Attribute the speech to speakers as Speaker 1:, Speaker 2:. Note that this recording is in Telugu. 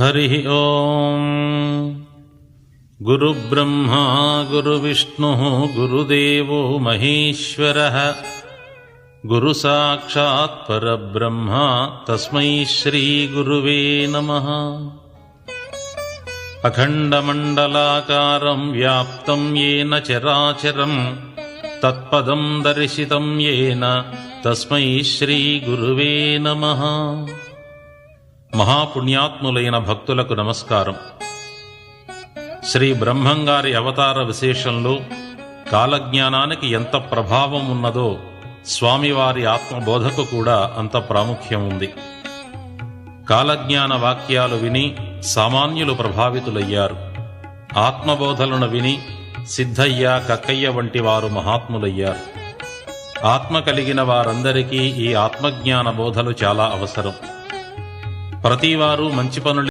Speaker 1: हरिः ॐ गुरुब्रह्मा गुरुविष्णुः गुरुदेवो महेश्वरः। गुरुसाक्षात् परब्रह्मा तस्मै श्रीगुरुवे नमः। अखण्डमण्डलाकारं व्याप्तं येन चराचरं तत्पदं दर्शितं येन तस्मै श्रीगुरुवे नमः। మహాపుణ్యాత్ములైన భక్తులకు నమస్కారం. శ్రీ బ్రహ్మంగారి అవతార విశేషంలో కాలజ్ఞానానికి ఎంత ప్రభావం ఉన్నదో స్వామివారి ఆత్మబోధకు కూడా అంత ప్రాముఖ్యం ఉంది. కాలజ్ఞాన వాక్యాలు విని సామాన్యులు ప్రభావితులయ్యారు. ఆత్మబోధలను విని సిద్ధయ్య కక్కయ్య వంటి వారు మహాత్ములయ్యారు. ఆత్మ కలిగిన వారందరికీ ఈ ఆత్మజ్ఞాన బోధలు చాలా అవసరం. ప్రతివారు మంచి పనులు